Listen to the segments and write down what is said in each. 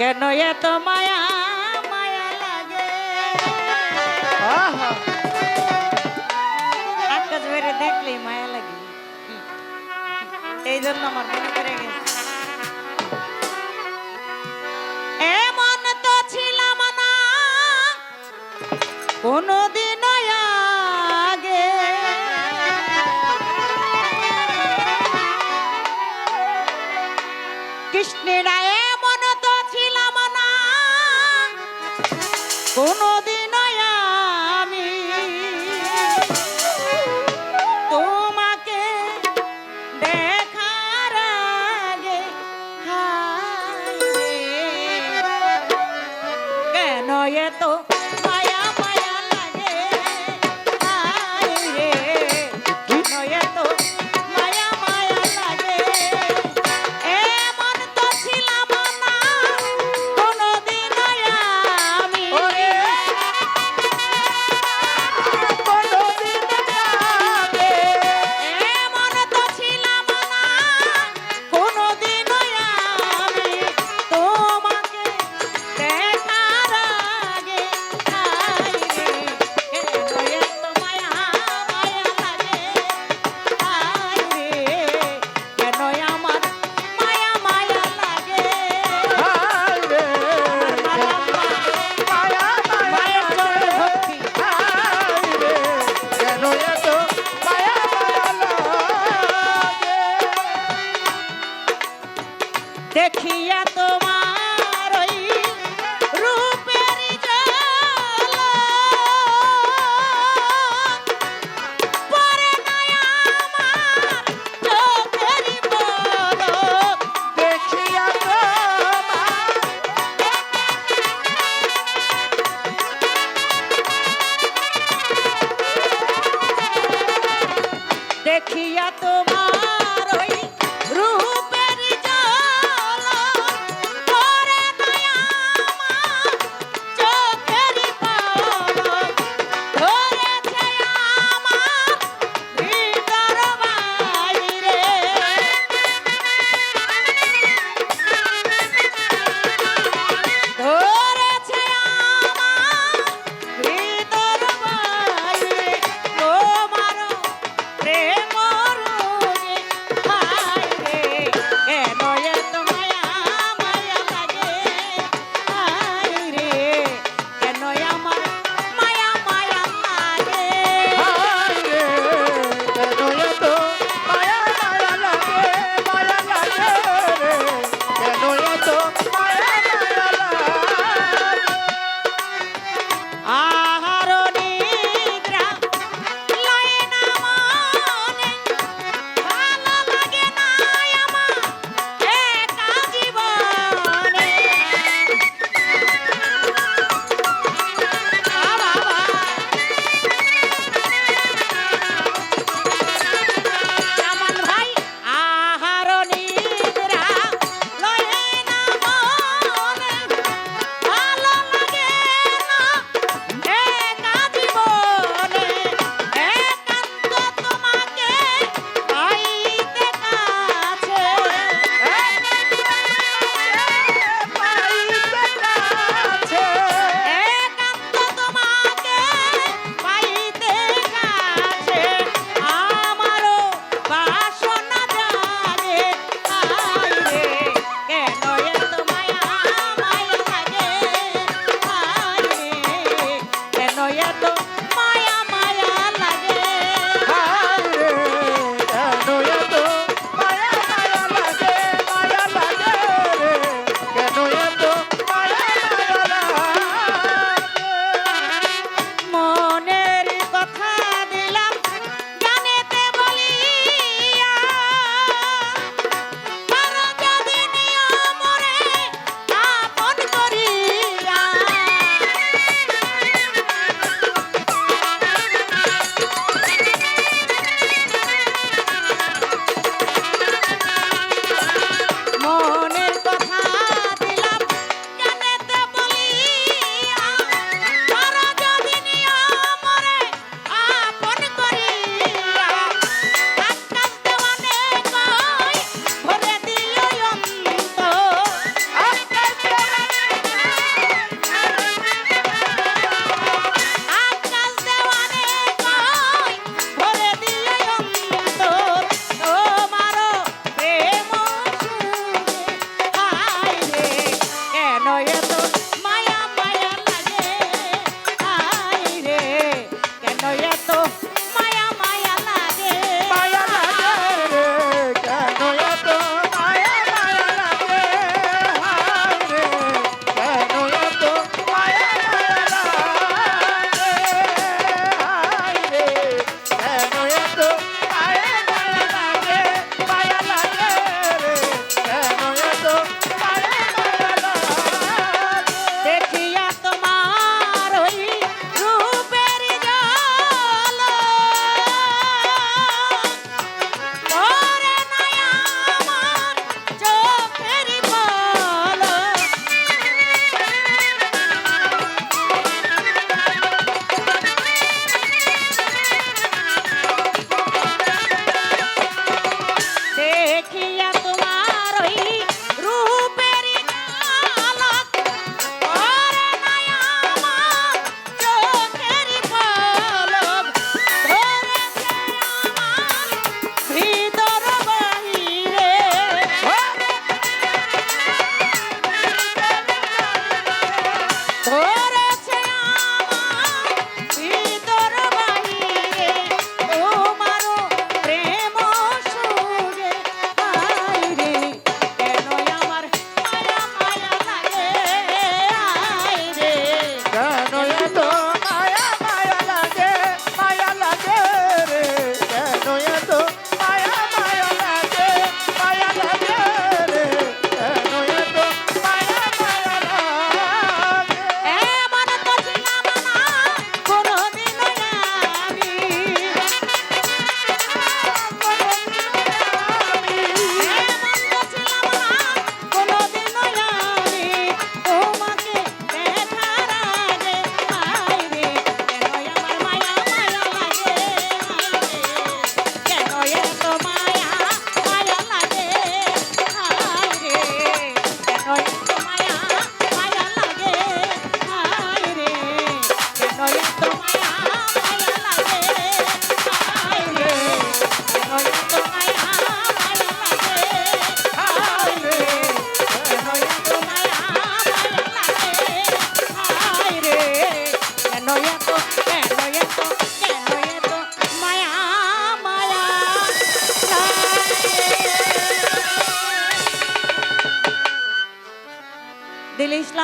কেন এত মায়া মায়া লাগে? আকাশ বেড়ে মায়া লাগে। এই জন্য আমার মনে করে গেছে। কোনদিন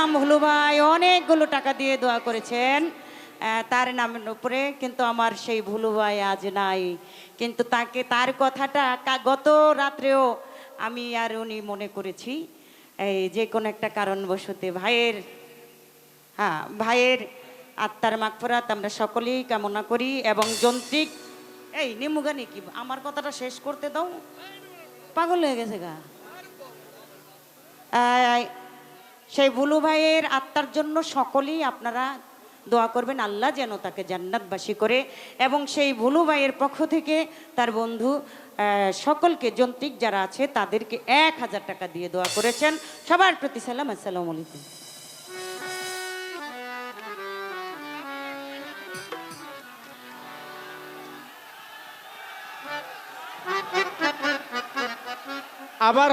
ইসলাম ভুলু ভাই, অনেকগুলো টাকা দিয়ে দোয়া করেছেন। তার নামের উপরে, কিন্তু আমার সেই ভুলু ভাই আজ নাই। কিন্তু তাকে, তার কথাটা গত রাত্রেও আমি আর উনি মনে করেছি। এই যে কোনো একটা কারণবশতে ভাইয়ের হ্যাঁ ভাইয়ের আত্মার মাগফরাত আমরা সকলেই কামনা করি এবং যন্ত্রিক, এই নিমুগানি কি, আমার কথাটা শেষ করতে দাও। পাগল হয়ে গেছে গা। সেই ভুলু ভাইয়ের আত্মার জন্য সকলেই আপনারা দোয়া করবেন, আল্লাহ যেন তাকে জান্নাতবাসী করে। এবং সেই ভুলু ভাইয়ের পক্ষ থেকে তার বন্ধু সকলকে যন্ত্রিক যারা আছে তাদেরকে এক হাজার টাকা দিয়ে দোয়া করেছেন। সবার প্রতি সালাম, আসসালামু আলাইকুম। আবার